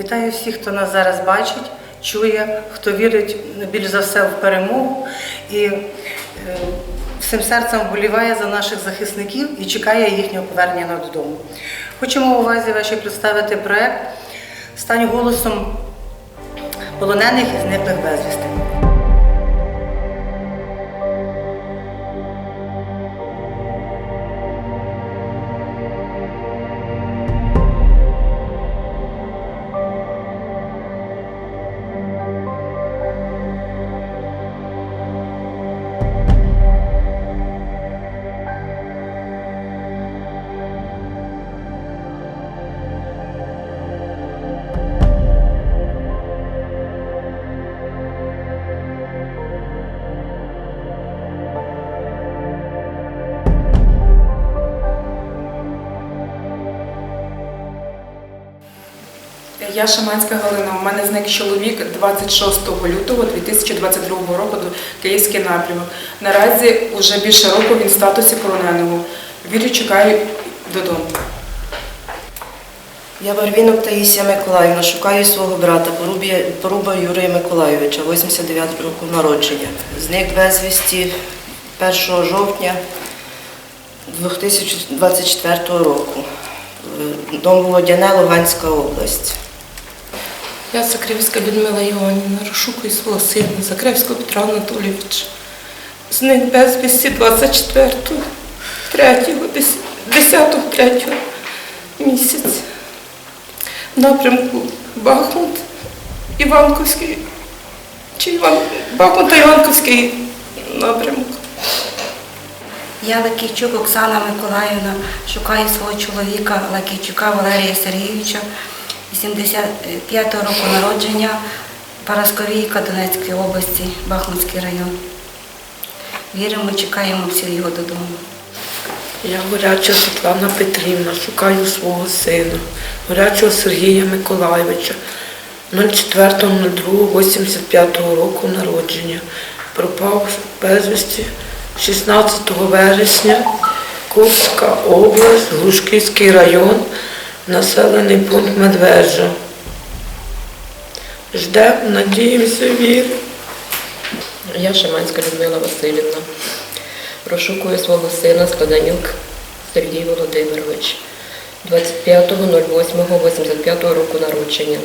Вітаю всіх, хто нас зараз бачить, чує, хто вірить більш за все в перемогу і е, всім серцем вболіває за наших захисників і чекає їхнього повернення додому. Хочемо увазі вашій представити проект Стань голосом полонених і зниклих безвісти. Я Шаманська Галина. У мене зник чоловік 26 лютого 2022 року до Київський напрямок. Наразі вже більше року він в статусі полоненого. Вірю, чекаю додому. Я Барвінок Таїсія Миколаївна, шукаю свого брата Поруба Юрія Миколайовича, 89 року народження. Зник безвісті 1 жовтня 2024 року. Е, Дом Володяне, Луганська область. Я Закревська Людмила Іванівна, розшукую свого сина Закревського Петра Анатолійовича. Зник безвісті 24 3 10 3 місяць. В напрямку Бахмут, Іванковський, чи Іван, Бахмут та Іванковський напрямок. Я Лакійчук Оксана Миколаївна, шукаю свого чоловіка Лакійчука Валерія Сергійовича, 85 року народження, Парасковійка Донецької області, Бахмутський район. Віримо, чекаємо всі його додому. Я Горяча Світлана Петрівна, шукаю свого сина, Горячого Сергія Миколайовича, 04.02.85 року народження. Пропав безвісті 16 вересня, Курська область, Глушківський район, населений пункт Медвежа. Ждемо, надіємося, віримо. Я Шаманська Людмила Васильівна. Розшукую свого сина Складанюк Сергій Володимирович 25.08.85 року народження.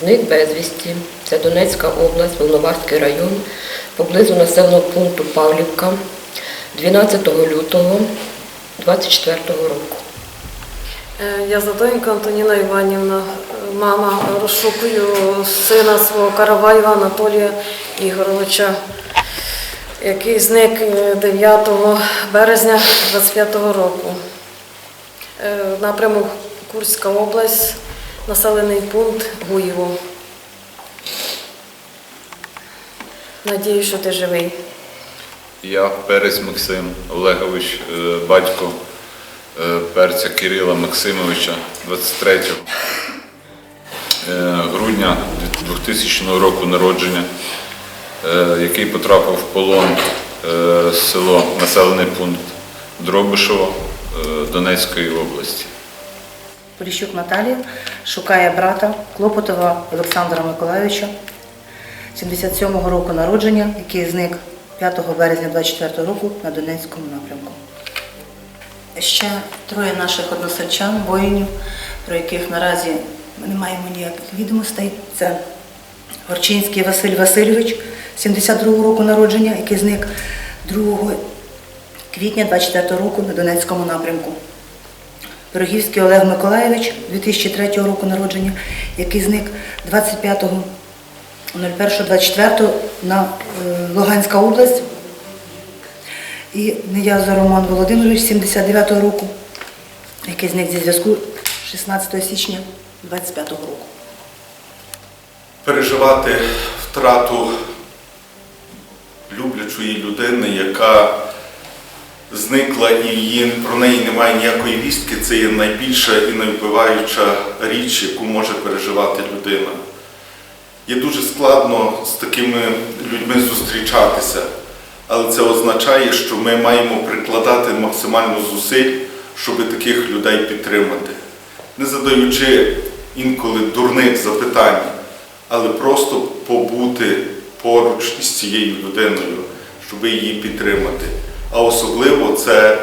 Зник безвісті. Це Донецька область, Волноваський район, поблизу населеного пункту Павлівка 12 лютого 24 року. Е, Я Задоєнко Антоніна Іванівна, е, мама, розшукую сина свого Караваєва Анатолія Ігоровича, який зник е, 9 березня 25 року. Е, Напрямок Курська область, населений пункт Гуєво. Надію, що ти живий. Я Перець Максим Олегович, е, батько е, перця Кирила Максимовича 23 е, грудня 2000 року народження, е, який потрапив в полон е, село, населений пункт Дробишево е, Донецької області. Поліщук Наталія шукає брата Клопотова Олександра Миколайовича, 77-го року народження, який зник 5 березня 24 року на Донецькому напрямку. Ще троє наших односельчан, воїнів, про яких наразі ми не маємо ніяких відомостей. Це Горчинський Василь Васильович, 72-го року народження, який зник 2 квітня 24 року на Донецькому напрямку. Пирогівський Олег Миколаєвич, 2003 року народження, який зник 25.01.24 на е, Луганська область. І Неяза Роман Володимирович, 79-го року, який зник зі зв'язку 16 січня 25-го року. переживати втрату люблячої людини, яка зникла і її, про неї немає ніякої вістки, це є найбільша і найвбиваюча річ, яку може переживати людина. Є дуже складно з такими людьми зустрічатися, але це означає, що ми маємо прикладати максимально зусиль, щоб таких людей підтримати, не задаючи інколи дурних запитань, але просто побути поруч із цією людиною, щоб її підтримати. А особливо це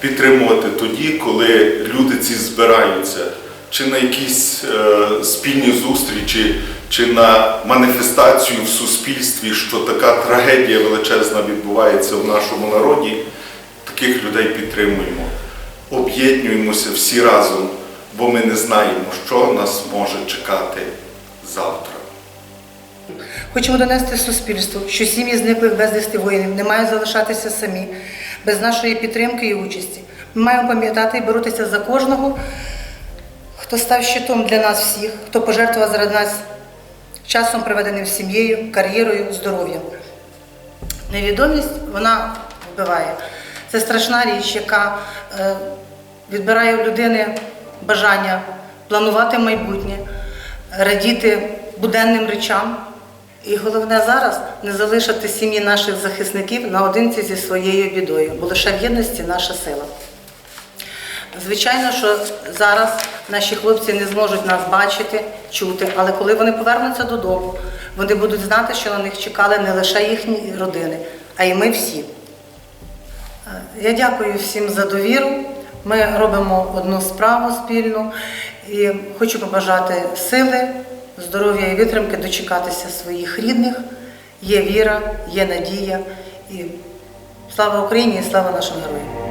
підтримувати тоді, коли люди ці збираються, чи на якісь е, спільні зустрічі, чи на маніфестацію в суспільстві, що така трагедія величезна відбувається в нашому народі, таких людей підтримуємо. Об'єднуємося всі разом, бо ми не знаємо, що нас може чекати завтра. Хочемо донести суспільству, що сім'ї зниклих безвісти воїнів не мають залишатися самі, без нашої підтримки і участі. Ми маємо пам'ятати і боротися за кожного, хто став щитом для нас всіх, хто пожертвував заради нас часом проведеним сім'єю, кар'єрою, здоров'ям. Невідомість вона вбиває. Це страшна річ, яка е, відбирає у людини бажання планувати майбутнє, радіти буденним речам. І головне зараз не залишити сім'ї наших захисників наодинці зі своєю бідою, бо лише в єдності наша сила. Звичайно, що зараз наші хлопці не зможуть нас бачити, чути, але коли вони повернуться додому, вони будуть знати, що на них чекали не лише їхні родини, а й ми всі. Е, Я дякую всім за довіру. Ми робимо одну справу спільну і хочу побажати сили, здоров'я і витримки дочекатися своїх рідних. Є віра, є надія. І слава Україні і слава нашим героям.